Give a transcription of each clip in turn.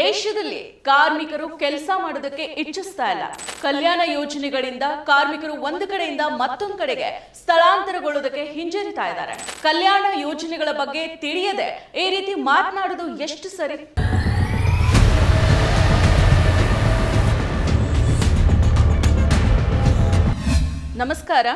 ದೇಶದಲ್ಲಿ ಕಾರ್ಮಿಕರು ಕೆಲಸ ಮಾಡೋದಕ್ಕೆ ಇಚ್ಛಿಸ್ತಾ ಇಲ್ಲ. ಕಲ್ಯಾಣ ಯೋಜನೆಗಳಿಂದ ಕಾರ್ಮಿಕರು ಒಂದು ಕಡೆಯಿಂದ ಮತ್ತೊಂದು ಕಡೆಗೆ ಸ್ಥಳಾಂತರಗೊಳ್ಳೋದಕ್ಕೆ ಹಿಂಜರಿತಾ ಇದ್ದಾರೆ. ಕಲ್ಯಾಣ ಯೋಜನೆಗಳ ಬಗ್ಗೆ ತಿಳಿಯದೆ ಈ ರೀತಿ ಮಾತನಾಡೋದು ಎಷ್ಟು ಸರಿ? ನಮಸ್ಕಾರ.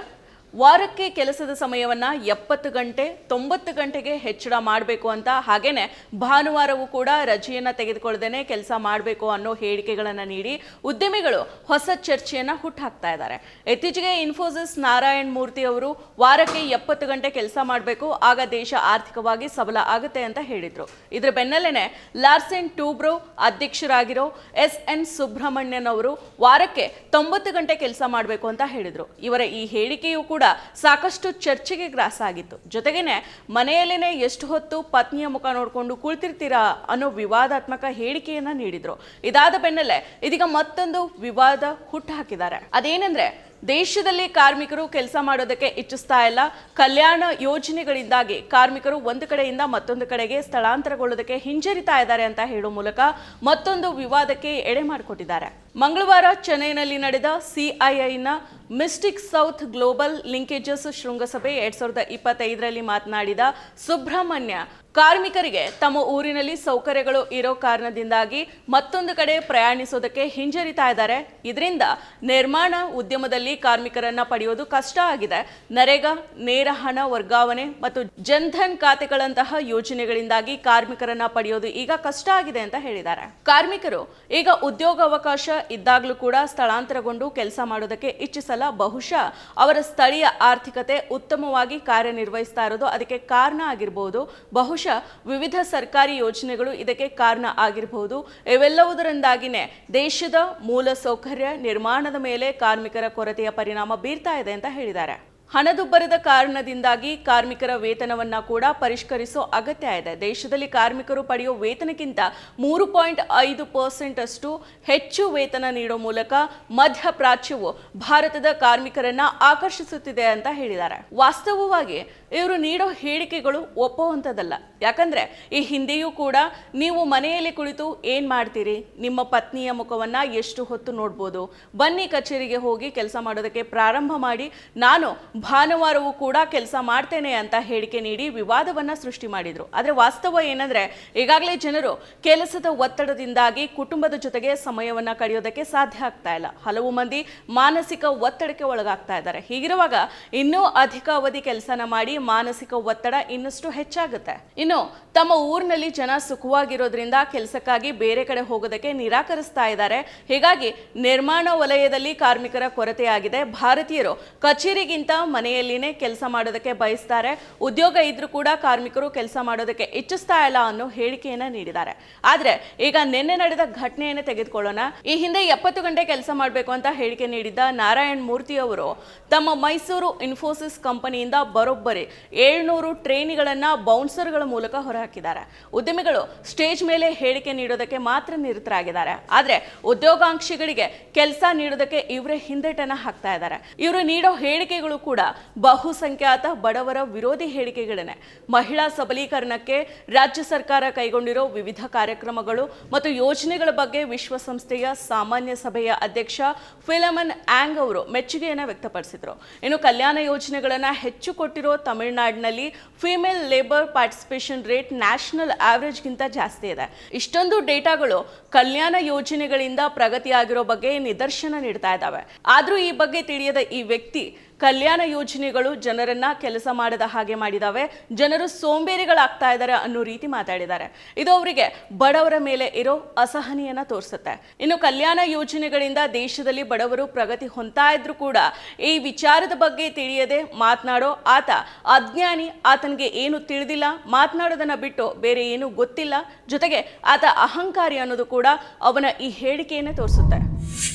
ವಾರಕ್ಕೆ ಕೆಲಸದ ಸಮಯವನ್ನ ಎಪ್ಪತ್ತು ಗಂಟೆ, ತೊಂಬತ್ತು ಗಂಟೆಗೆ ಹೆಚ್ಚಳ ಮಾಡಬೇಕು ಅಂತ ಹಾಗೇನೆ ಭಾನುವಾರವೂ ಕೂಡ ರಜೆಯನ್ನ ತೆಗೆದುಕೊಳ್ಳದೇನೆ ಕೆಲಸ ಮಾಡಬೇಕು ಅನ್ನೋ ಹೇಳಿಕೆಗಳನ್ನು ನೀಡಿ ಉದ್ಯಮಿಗಳು ಹೊಸ ಚರ್ಚೆಯನ್ನ ಹುಟ್ಟಾಕ್ತಾ ಇದ್ದಾರೆ. ಇತ್ತೀಚೆಗೆ ಇನ್ಫೋಸಿಸ್ ನಾರಾಯಣ್ ಮೂರ್ತಿ ಅವರು ವಾರಕ್ಕೆ ಎಪ್ಪತ್ತು ಗಂಟೆ ಕೆಲಸ ಮಾಡಬೇಕು, ಆಗ ದೇಶ ಆರ್ಥಿಕವಾಗಿ ಸಬಲ ಆಗುತ್ತೆ ಅಂತ ಹೇಳಿದರು. ಇದರ ಬೆನ್ನಲ್ಲೇ ಲಾರ್ಸೆನ್ ಟೂಬ್ರೋ ಅಧ್ಯಕ್ಷರಾಗಿರೋ ಎಸ್ ಎನ್ ಸುಬ್ರಹ್ಮಣ್ಯನ್ ಅವರು ವಾರಕ್ಕೆ ತೊಂಬತ್ತು ಗಂಟೆ ಕೆಲಸ ಮಾಡಬೇಕು ಅಂತ ಹೇಳಿದರು. ಇವರ ಈ ಹೇಳಿಕೆಯೂ ಕೂಡ ಸಾಕಷ್ಟು ಚರ್ಚೆಗೆ ಗ್ರಾಸ ಆಗಿತ್ತು. ಜೊತೆಗೇನೆ, ಮನೆಯಲ್ಲೇನೆ ಎಷ್ಟು ಹೊತ್ತು ಪತ್ನಿಯ ಮುಖ ನೋಡಿಕೊಂಡು ಕುಳಿತಿರ್ತೀರಾ ಅನ್ನೋ ವಿವಾದಾತ್ಮಕ ಹೇಳಿಕೆಯನ್ನ ನೀಡಿದ್ರು. ಇದಾದ ಬೆನ್ನಲ್ಲೇ ಇದೀಗ ಮತ್ತೊಂದು ವಿವಾದ ಹುಟ್ಟು ಹಾಕಿದ್ದಾರೆ. ಅದೇನೆಂದ್ರೆ, ದೇಶದಲ್ಲಿ ಕಾರ್ಮಿಕರು ಕೆಲಸ ಮಾಡೋದಕ್ಕೆ ಇಚ್ಛಿಸ್ತಾ ಇಲ್ಲ. ಕಲ್ಯಾಣ ಯೋಜನೆಗಳಿಂದಾಗಿ ಕಾರ್ಮಿಕರು ಒಂದು ಕಡೆಯಿಂದ ಮತ್ತೊಂದು ಕಡೆಗೆ ಸ್ಥಳಾಂತರಗೊಳ್ಳೋದಕ್ಕೆ ಹಿಂಜರಿತಾ ಇದ್ದಾರೆ ಅಂತ ಹೇಳೋ ಮೂಲಕ ಮತ್ತೊಂದು ವಿವಾದಕ್ಕೆ ಎಡೆ ಮಾಡಿಕೊಟ್ಟಿದ್ದಾರೆ. ಮಂಗಳವಾರ ಚೆನ್ನೈನಲ್ಲಿ ನಡೆದ ಸಿಐಐನ ಮಿಸ್ಟಿಕ್ ಸೌತ್ ಗ್ಲೋಬಲ್ ಲಿಂಕೇಜಸ್ ಶೃಂಗಸಭೆ ಎರಡ್ ಸಾವಿರದ ಇಪ್ಪತ್ತೈದರಲ್ಲಿ ಮಾತನಾಡಿದ ಸುಬ್ರಹ್ಮಣ್ಯ, ಕಾರ್ಮಿಕರಿಗೆ ತಮ್ಮ ಊರಿನಲ್ಲಿ ಸೌಕರ್ಯಗಳು ಇರೋ ಕಾರಣದಿಂದಾಗಿ ಮತ್ತೊಂದು ಕಡೆ ಪ್ರಯಾಣಿಸೋದಕ್ಕೆ ಹಿಂಜರಿತಾ ಇದ್ದಾರೆ. ಇದರಿಂದ ನಿರ್ಮಾಣ ಉದ್ಯಮದಲ್ಲಿ ಕಾರ್ಮಿಕರನ್ನ ಪಡೆಯೋದು ಕಷ್ಟ ಆಗಿದೆ. ನರೇಗಾ, ನೇರ ಹಣ ವರ್ಗಾವಣೆ ಮತ್ತು ಜನ್ಧನ್ ಖಾತೆಗಳಂತಹ ಯೋಜನೆಗಳಿಂದಾಗಿ ಕಾರ್ಮಿಕರನ್ನ ಪಡೆಯೋದು ಈಗ ಕಷ್ಟ ಆಗಿದೆ ಅಂತ ಹೇಳಿದ್ದಾರೆ. ಕಾರ್ಮಿಕರು ಈಗ ಉದ್ಯೋಗಾವಕಾಶ ಇದ್ದಾಗಲೂ ಕೂಡ ಸ್ಥಳಾಂತರಗೊಂಡು ಕೆಲಸ ಮಾಡೋದಕ್ಕೆ ಇಚ್ಛಿಸಲ್ಲ ಬಹುಶಃ ಅವರ ಸ್ಥಳೀಯ ಆರ್ಥಿಕತೆ ಉತ್ತಮವಾಗಿ ಕಾರ್ಯನಿರ್ವಹಿಸ್ತಾ ಇರೋದು ಅದಕ್ಕೆ ಕಾರಣ ಆಗಿರಬಹುದು ಬಹುಶಃ ವಿವಿಧ ಸರ್ಕಾರಿ ಯೋಜನೆಗಳು ಇದಕ್ಕೆ ಕಾರಣ ಆಗಿರಬಹುದು ಇವೆಲ್ಲವುದರಿಂದಾಗಿನೇ ದೇಶದ ಮೂಲ ಸೌಕರ್ಯ ನಿರ್ಮಾಣದ ಮೇಲೆ ಕಾರ್ಮಿಕರ ಕೊರತೆಯ ಪರಿಣಾಮ ಬೀರ್ತಾ ಇದೆ ಅಂತ ಹೇಳಿದ್ದಾರೆ. ಹಣದುಬ್ಬರದ ಕಾರಣದಿಂದಾಗಿ ಕಾರ್ಮಿಕರ ವೇತನವನ್ನ ಕೂಡ ಪರಿಷ್ಕರಿಸೋ ಅಗತ್ಯ ಇದೆ. ದೇಶದಲ್ಲಿ ಕಾರ್ಮಿಕರು ಪಡೆಯೋ ವೇತನಕ್ಕಿಂತ ಮೂರು ಪಾಯಿಂಟ್ ಐದು ಪರ್ಸೆಂಟ್ ಅಷ್ಟು ಹೆಚ್ಚು ವೇತನ ನೀಡೋ ಮೂಲಕ ಮಧ್ಯಪ್ರಾಚ್ಯವು ಭಾರತದ ಕಾರ್ಮಿಕರನ್ನ ಆಕರ್ಷಿಸುತ್ತಿದೆ ಅಂತ ಹೇಳಿದ್ದಾರೆ. ವಾಸ್ತವವಾಗಿ ಇವರು ನೀಡೋ ಹೇಳಿಕೆಗಳು ಒಪ್ಪುವಂಥದ್ದಲ್ಲ ಯಾಕಂದ್ರೆ ಈ ಹಿಂದೆಯೂ ಕೂಡ ನೀವು ಮನೆಯಲ್ಲಿ ಕುಳಿತು ಏನ್ ಮಾಡ್ತೀರಿ? ನಿಮ್ಮ ಪತ್ನಿಯ ಮುಖವನ್ನ ಎಷ್ಟು ಹೊತ್ತು ನೋಡ್ಬೋದು? ಬನ್ನಿ ಕಚೇರಿಗೆ ಹೋಗಿ ಕೆಲಸ ಮಾಡೋದಕ್ಕೆ ಪ್ರಾರಂಭ ಮಾಡಿ. ನಾನು ಭಾನುವಾರವೂ ಕೂಡ ಕೆಲಸ ಮಾಡ್ತೇನೆ ಅಂತ ಹೇಳಿಕೆ ನೀಡಿ ವಿವಾದವನ್ನ ಸೃಷ್ಟಿ ಮಾಡಿದ್ರು. ಆದರೆ ವಾಸ್ತವ ಏನಂದ್ರೆ, ಈಗಾಗಲೇ ಜನರು ಕೆಲಸದ ಒತ್ತಡದಿಂದಾಗಿ ಕುಟುಂಬದ ಜೊತೆಗೆ ಸಮಯವನ್ನ ಕಳೆಯೋದಕ್ಕೆ ಸಾಧ್ಯ ಆಗ್ತಾ ಇಲ್ಲ. ಹಲವು ಮಂದಿ ಮಾನಸಿಕ ಒತ್ತಡಕ್ಕೆ ಒಳಗಾಗ್ತಾ ಇದ್ದಾರೆ. ಹೀಗಿರುವಾಗ ಇನ್ನೂ ಅಧಿಕ ಅವಧಿ ಕೆಲಸನ ಮಾಡಿ ಮಾನಸಿಕ ಒತ್ತಡ ಇನ್ನಷ್ಟು ಹೆಚ್ಚಾಗುತ್ತೆ. ಇನ್ನು ತಮ್ಮ ಊರಿನಲ್ಲಿ ಜನ ಸುಖವಾಗಿರೋದ್ರಿಂದ ಕೆಲಸಕ್ಕಾಗಿ ಬೇರೆ ಕಡೆ ಹೋಗೋದಕ್ಕೆ ನಿರಾಕರಿಸ್ತಾ ಇದ್ದಾರೆ. ಹೀಗಾಗಿ ನಿರ್ಮಾಣ ವಲಯದಲ್ಲಿ ಕಾರ್ಮಿಕರ ಕೊರತೆಯಾಗಿದೆ. ಭಾರತೀಯರು ಕಚೇರಿಗಿಂತ ಮನೆಯಲ್ಲಿನೇ ಕೆಲಸ ಮಾಡೋದಕ್ಕೆ ಬಯಸ್ತಾರೆ. ಉದ್ಯೋಗ ಇದ್ರೂ ಕೂಡ ಕಾರ್ಮಿಕರು ಕೆಲಸ ಮಾಡೋದಕ್ಕೆ ಇಚ್ಛಿಸ್ತಾ ಇಲ್ಲ ಅನ್ನೋ ಹೇಳಿಕೆಯನ್ನ ನೀಡಿದ್ದಾರೆ. ಆದ್ರೆ ಈಗ ನಿನ್ನೆ ನಡೆದ ಘಟನೆಯನ್ನು ತೆಗೆದುಕೊಳ್ಳೋಣ. ಈ ಹಿಂದೆ ಎಪ್ಪತ್ತು ಗಂಟೆ ಕೆಲಸ ಮಾಡಬೇಕು ಅಂತ ಹೇಳಿಕೆ ನೀಡಿದ್ದ ನಾರಾಯಣ್ ಮೂರ್ತಿ ಅವರು, ತಮ್ಮ ಮೈಸೂರು ಇನ್ಫೋಸಿಸ್ ಕಂಪನಿಯಿಂದ ಬರೋಬ್ಬರಿ ಏಳ್ನೂರು ಟ್ರೈನಿಗಳನ್ನ ಬೌನ್ಸರ್ಗಳ ಮೂಲಕ ಹೊರಹಾಕಿದ್ದಾರೆ. ಉದ್ಯಮಿಗಳು ಸ್ಟೇಜ್ ಮೇಲೆ ಹೇಳಿಕೆ ನೀಡೋದಕ್ಕೆ ಮಾತ್ರ ನಿರತರಾಗಿದ್ದಾರೆ. ಆದ್ರೆ ಉದ್ಯೋಗಾಂಕ್ಷಿಗಳಿಗೆ ಕೆಲಸ ನೀಡೋದಕ್ಕೆ ಇವರೇ ಹಿಂದೆಟನ ಹಾಕ್ತಾ ಇದ್ದಾರೆ. ಇವರು ನೀಡೋ ಹೇಳಿಕೆಗಳು ಕೂಡ ಬಹುಸಂಖ್ಯಾತ ಬಡವರ ವಿರೋಧಿ ಹೇಳಿಕೆಗಳನ್ನೇ. ಮಹಿಳಾ ಸಬಲೀಕರಣಕ್ಕೆ ರಾಜ್ಯ ಸರ್ಕಾರ ಕೈಗೊಂಡಿರೋ ವಿವಿಧ ಕಾರ್ಯಕ್ರಮಗಳು ಮತ್ತು ಯೋಜನೆಗಳ ಬಗ್ಗೆ ವಿಶ್ವಸಂಸ್ಥೆಯ ಸಾಮಾನ್ಯ ಸಭೆಯ ಅಧ್ಯಕ್ಷ ಫಿಲಮನ್ ಆಂಗ್ ಅವರು ಮೆಚ್ಚುಗೆಯನ್ನು ವ್ಯಕ್ತಪಡಿಸಿದರು. ಇನ್ನು ಕಲ್ಯಾಣ ಯೋಜನೆಗಳನ್ನ ಹೆಚ್ಚು ಕೊಟ್ಟಿರೋ ತಮಿಳುನಾಡಿನಲ್ಲಿ female labour participation rate national ಆವರೇಜ್ಗಿಂತ ಜಾಸ್ತಿ ಇದೆ. ಇಷ್ಟೊಂದು ಡೇಟಾಗಳು ಕಲ್ಯಾಣ ಯೋಜನೆಗಳಿಂದ ಪ್ರಗತಿಯಾಗಿರೋ ಬಗ್ಗೆ ನಿದರ್ಶನ ನೀಡ್ತಾ ಇದ್ದಾವೆ. ಆದರೂ ಈ ಬಗ್ಗೆ ತಿಳಿಯದ ಈ ವ್ಯಕ್ತಿ ಕಲ್ಯಾಣ ಯೋಜನೆಗಳು ಜನರನ್ನ ಕೆಲಸ ಮಾಡದ ಹಾಗೆ ಮಾಡಿದಾವೆ. ಜನರು ಸೋಂಬೇರಿಗಳಾಗ್ತಾ ಇದ್ದಾರೆ ಅನ್ನೋ ರೀತಿ ಮಾತಾಡಿದ್ದಾರೆ. ಇದು ಅವರಿಗೆ ಬಡವರ ಮೇಲೆ ಇರೋ ಅಸಹನೆಯನ್ನ ತೋರಿಸುತ್ತೆ. ಇನ್ನು ಕಲ್ಯಾಣ ಯೋಜನೆಗಳಿಂದ ದೇಶದಲ್ಲಿ ಬಡವರು ಪ್ರಗತಿ ಹೊಂತಾ ಇದ್ರು ಕೂಡ ಈ ವಿಚಾರದ ಬಗ್ಗೆ ತಿಳಿಯದೆ ಮಾತನಾಡೋ ಆತ ಅಜ್ಞಾನಿ, ಆತನಿಗೆ ಏನು ತಿಳಿದಿಲ್ಲ, ಮಾತನಾಡೋದನ್ನ ಬಿಟ್ಟು ಬೇರೆ ಏನು ಗೊತ್ತಿಲ್ಲ. ಜೊತೆಗೆ ಆತ ಅಹಂಕಾರಿ ಅನ್ನೋದು ಕೂಡ ಅವನ ಈ ಹೇಳಿಕೆಯನ್ನೇ ತೋರಿಸುತ್ತೆ.